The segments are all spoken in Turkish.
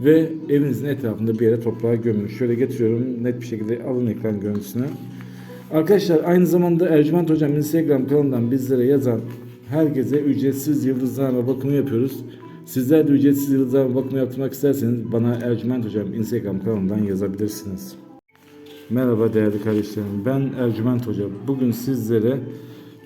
ve evinizin etrafında bir yere toprağa gömün. Şöyle getiriyorum net bir şekilde alın ekran görüntüsünü. Arkadaşlar aynı zamanda Ercüment Hocam Instagram kanalından bizlere yazan herkese ücretsiz yıldızlarla bakımı yapıyoruz. Sizler de ücretsiz yıldızlarla bakımı yaptırmak isterseniz bana Ercüment Hocam Instagram kanalından yazabilirsiniz. Merhaba değerli kardeşlerim. Ben Ercüment Hoca. Bugün sizlere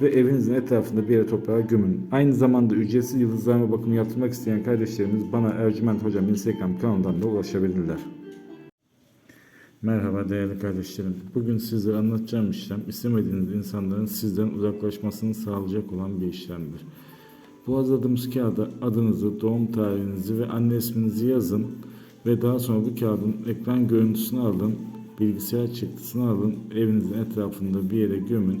ve evinizin etrafında bir yere toprağa gömün. Aynı zamanda ücretsiz yıldızlarma bakımı yaptırmak isteyen kardeşlerimiz bana Ercüment Hocam Instagram kanalından da ulaşabilirler. Merhaba değerli kardeşlerim. Bugün sizlere anlatacağım işlem istemediğiniz insanların sizden uzaklaşmasını sağlayacak olan bir işlemdir. Bu hazırladığımız kağıda adınızı, doğum tarihinizi ve anne isminizi yazın ve daha sonra bu kağıdın ekran görüntüsünü alın, bilgisayar çıktısını alın, evinizin etrafında bir yere gömün.